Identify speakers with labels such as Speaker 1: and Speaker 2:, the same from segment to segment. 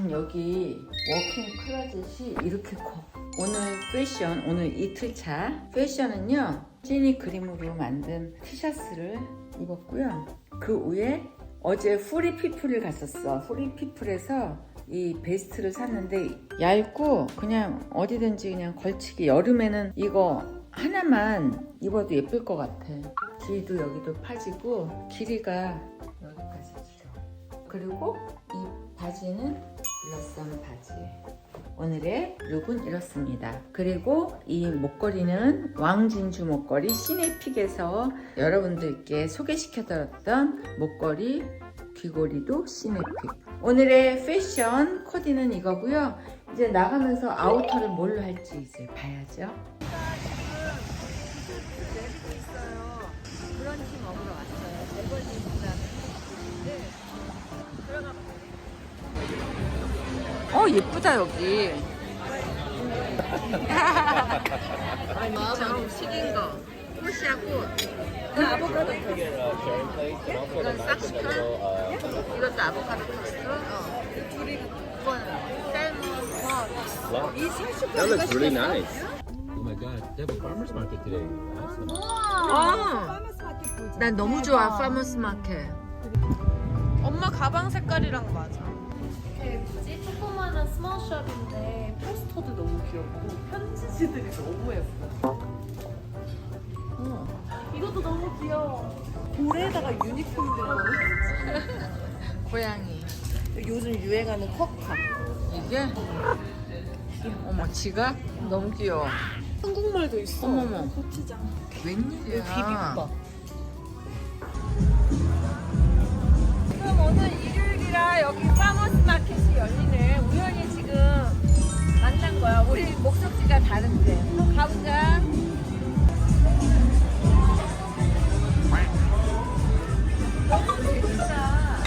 Speaker 1: 전 여기 워킹 클로젯이 이렇게 커. 오늘 패션, 오늘 이틀차 패션은요. 찐이 그림으로 만든 티셔츠를 입었고요. 그 위에 어제 후리피플을 갔었어. 후리피플에서 이 베스트를 샀는데 얇고 그냥 어디든지 그냥 걸치기 여름에는 이거 하나만 입어도 예쁠 것 같아. 길도 여기도 파지고 길이가 여기까지 길어. 그리고 이 바지는 블러썸 바지. 오늘의 룩은 이렇습니다. 그리고 이 목걸이는 왕진주 목걸이 시네픽에서 여러분들께 소개시켜 드렸던 목걸이 귀걸이도 시네픽. 오늘의 패션 코디는 이거고요. 이제 나가면서 아우터를 뭘로 할지 이제 봐야죠. 브런치 먹으러 왔어요. 어 예쁘다 여기. 마음은 튀긴 거. 호시하고 그 아보카도. 이건 싹시카. 이것도 아보카도 토스트. 어. 둘이 이건 쌀무.
Speaker 2: Wow. That looks really nice. Oh my god, they have a farmer's market today. Awesome.
Speaker 1: 어. 난 너무 좋아 파머스 마켓.
Speaker 3: 엄마 가방 색깔이랑 맞아.
Speaker 4: 이렇게 뭐지? 조그마한 스몰숍인데 포스터도 너무 귀엽고 편지지들이 너무 예뻐.
Speaker 1: 어.
Speaker 4: 이것도 너무 귀여워. 고래에다가 유니폼 들어가.
Speaker 1: 고양이.
Speaker 3: 요즘 유행하는 컵카.
Speaker 1: 이게 어머 지갑 너무 귀여워.
Speaker 3: 한국말도 있어.
Speaker 1: 어머머.
Speaker 3: 고추장.
Speaker 1: 웬일이야?
Speaker 3: 비빔밥.
Speaker 4: 지금 오늘 일요일이라 여기 파머스 마켓이 지금 거야. 우리 목적지가 다른데. 가보자.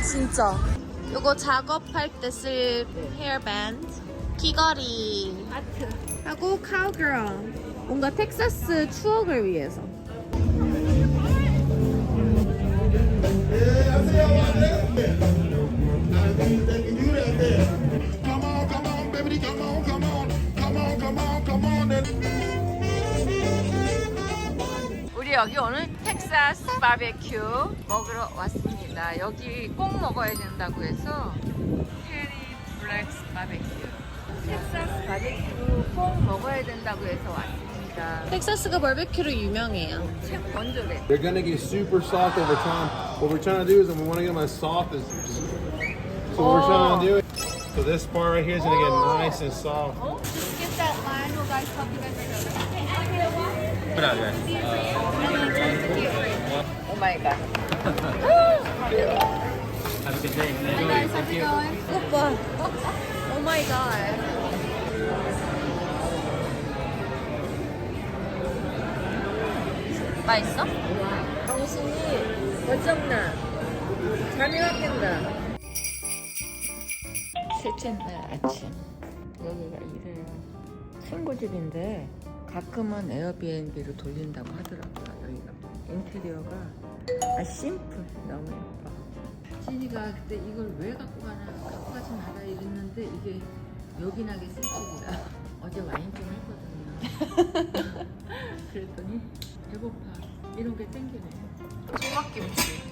Speaker 3: 진짜. 이거 작업할 때 쓸 헤어밴드. 귀걸이.
Speaker 4: 아트.
Speaker 3: 하고 카우걸. 뭔가 텍사스 추억을 위해서.
Speaker 5: Come
Speaker 1: 여기 오늘 텍사스 바베큐 먹으러 왔습니다. 여기 꼭 먹어야 된다고 해서 페리 블랙스 바베큐. 텍사스 바베큐 꼭 먹어야 된다고 해서 왔습니다.
Speaker 3: 텍사스가 바베큐로 유명해요.
Speaker 1: 참 건조래.
Speaker 2: They're gonna get super soft over time. What we're trying to do is we want to get them as soft as. So we're trying to do it. So this part right here is gonna get nice and soft.
Speaker 4: Get that line. We'll guys help you guys
Speaker 2: Out there.
Speaker 1: 오 마이 갓.
Speaker 2: Have a good day.
Speaker 3: 오빠. 오 마이 갓.
Speaker 1: 맛있어? 당신이 어쩐나? 잠이 확 깬다. 셋째 날 아침 여기가 이래요. 친구 집인데 가끔은 에어비앤비로 돌린다고 하더라고요. 여기가 인테리어가 아 심플 너무 예뻐. 진이가 그때 이걸 왜 갖고 가나 갖고 가지 마라 이랬는데 이게 요긴하게 쓸 줄이라 어제 와인 좀 했거든요. 그랬더니 배고파 이런 게 땡기네.
Speaker 3: 총각김치.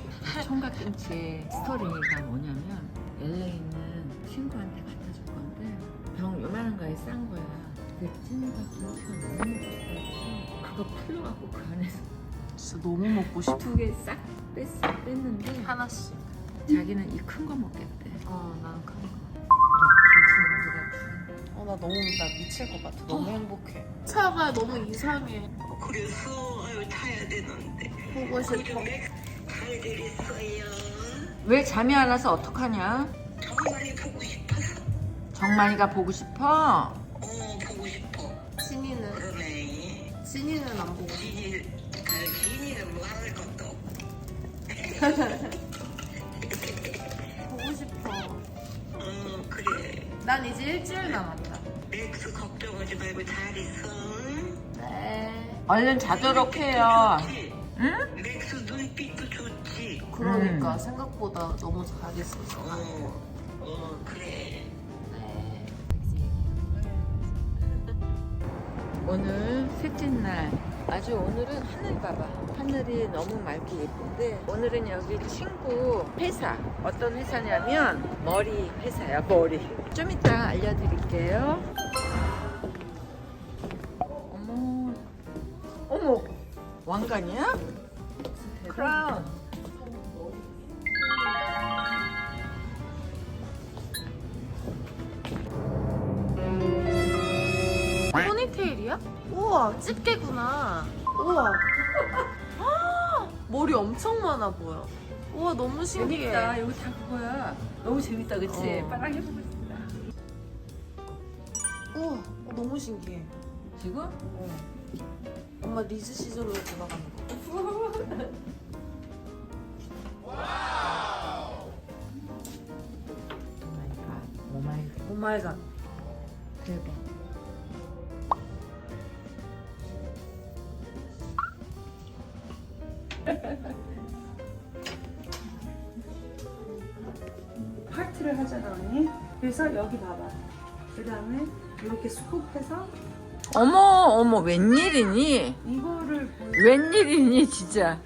Speaker 1: 총각김치 스토리가 뭐냐면 LA 있는 친구한테 갖다 줄 건데 병 요만한 거에 싼 거야. 찐이가 김치가 너무 먹고 싶어서 그거 풀러갖고 그 안에서
Speaker 3: 진짜 너무 먹고 싶어.
Speaker 1: 두 개 싹 뺐는데
Speaker 3: 하나씩.
Speaker 1: 자기는 이 큰 거 먹겠대.
Speaker 3: 어, 나는 큰 거.
Speaker 1: 김치 냄새가
Speaker 3: 어, 나 너무 나 미칠 것 같아. 너무 행복해. 차가 너무 이상해.
Speaker 6: 그래서 아유 타야 되는데
Speaker 3: 보고 싶어.
Speaker 6: 요즘에 잘들 있어요
Speaker 1: 왜 잠이 안 와서 어떡하냐?
Speaker 6: 정말 보고 싶어서
Speaker 1: 정만이가 보고 싶어?
Speaker 6: 어
Speaker 3: 진이는
Speaker 6: 그러네
Speaker 3: 진이는 안 보고.
Speaker 6: 지니 아 지니는 뭐 할 것도 없고
Speaker 3: 보고 싶어.
Speaker 6: 어 그래
Speaker 3: 난 이제 일주일 남았다.
Speaker 6: 맥스 걱정하지 말고 잘 있어 응?
Speaker 3: 네.
Speaker 1: 얼른 자도록 해요.
Speaker 6: 좋지?
Speaker 1: 응?
Speaker 6: 맥스 눈빛도 좋지
Speaker 3: 그러니까 생각보다 너무 잘 있어서.
Speaker 6: 어, 어 그래
Speaker 1: 오늘 셋째 날. 아주 오늘은 하늘 봐봐. 하늘이 너무 맑고 예쁜데 오늘은 여기 친구 회사. 어떤 회사냐면 머리 회사야, 머리. 좀 이따 알려드릴게요. 어머, 어머, 왕관이야? 크라운.
Speaker 3: 포니테일이야? 우와 집게구나. 우와. 아, 머리 엄청 많아 보여. 우와 너무 신기해.
Speaker 1: 재밌다. 여기 다 그거야. 너무 재밌다, 그치?
Speaker 3: 어.
Speaker 1: 빨랑 해보고 싶다.
Speaker 3: 우와 어, 너무 신기해.
Speaker 1: 지금?
Speaker 3: 엄마 리즈 시절로 돌아가는 거.
Speaker 1: 오마이갓.
Speaker 3: 오마이갓.
Speaker 1: 대박.
Speaker 7: 하잖아 언니 그래서 여기 봐봐 그 다음에 이렇게 스쿱해서
Speaker 1: 어머, 어머, 웬일이니?
Speaker 7: 이거를 보여
Speaker 1: 웬일이니, 진짜.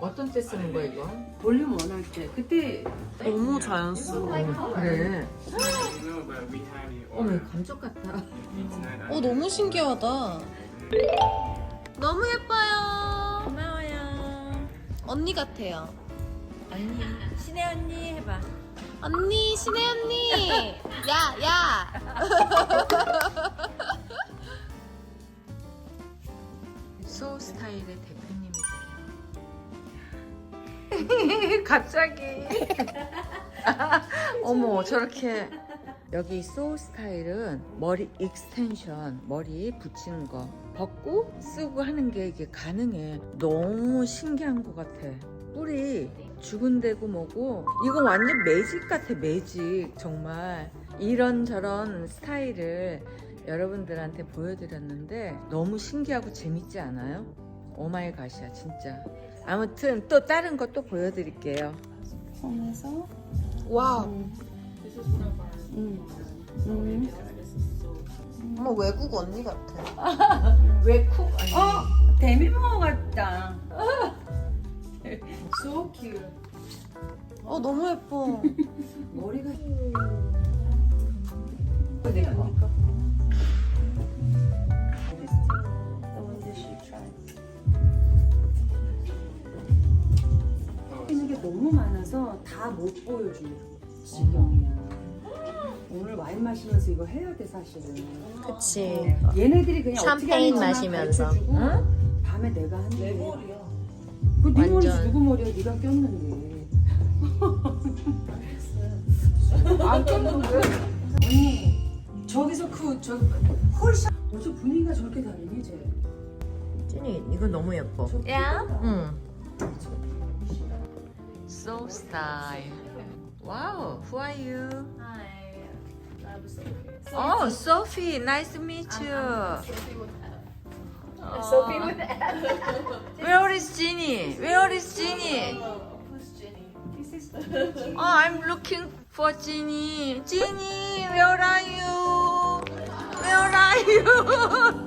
Speaker 1: 어떤 때 쓰는 거야, 이거?
Speaker 7: 볼륨 원할 때 그때
Speaker 3: 너무 자연스러워.
Speaker 1: 그래. 어머, 감쪽 같다.
Speaker 3: 어 너무 신기하다. 너무 예뻐요. 고마워요. 언니 같아요.
Speaker 1: 언니, 신혜 언니 해봐.
Speaker 3: 언니 신혜 언니. 야 야.
Speaker 1: 소 스타일의 대표님이세요. 갑자기. 어머, 저렇게. 여기 소울 스타일은 머리 익스텐션, 머리 붙이는 거 벗고 쓰고 하는 게 이게 가능해. 너무 신기한 것 같아. 뿔이 죽은데고 뭐고. 이거 완전 매직 같아 매직. 정말. 이런저런 스타일을 여러분들한테 보여드렸는데 너무 신기하고 재밌지 않아요? 오마이갓이야 진짜. 아무튼 또 다른 거또 보여드릴게요.
Speaker 7: 손에서?
Speaker 3: 와우. 어머 외국 언니 같아.
Speaker 1: 왜쿡 아니
Speaker 7: 어 데미모 같다 so cute
Speaker 3: 어 너무 예뻐.
Speaker 7: 머리가 있는 게 너무 많아서 다 못 보여주는 지경이야 오늘 와인 마시면서 이거 해야 돼 사실은
Speaker 3: 그치.
Speaker 7: 얘네들이 그냥 어떻게
Speaker 3: 샴페인
Speaker 7: 하는지만
Speaker 3: 마시면서.
Speaker 7: 가르쳐주고
Speaker 1: 응?
Speaker 7: 밤에 내가 하는 내 머리야 그네 머리
Speaker 3: 완전.
Speaker 7: 누구 머리야 네가 꼈는데. 안 꼈는데? 언니 저기서 그 저기 홀샷 어저 분위기가 저렇게 다르니 쟤?
Speaker 1: 찐이 이거 너무 예뻐.
Speaker 3: 야.
Speaker 1: 응. So style. 와우 Who are you? Oh Sophie Nice to meet you.
Speaker 4: Sophie with
Speaker 1: Where is Ginny? Where is Ginny? Oh, I'm looking for Ginny. Ginny, where are you? Where are you?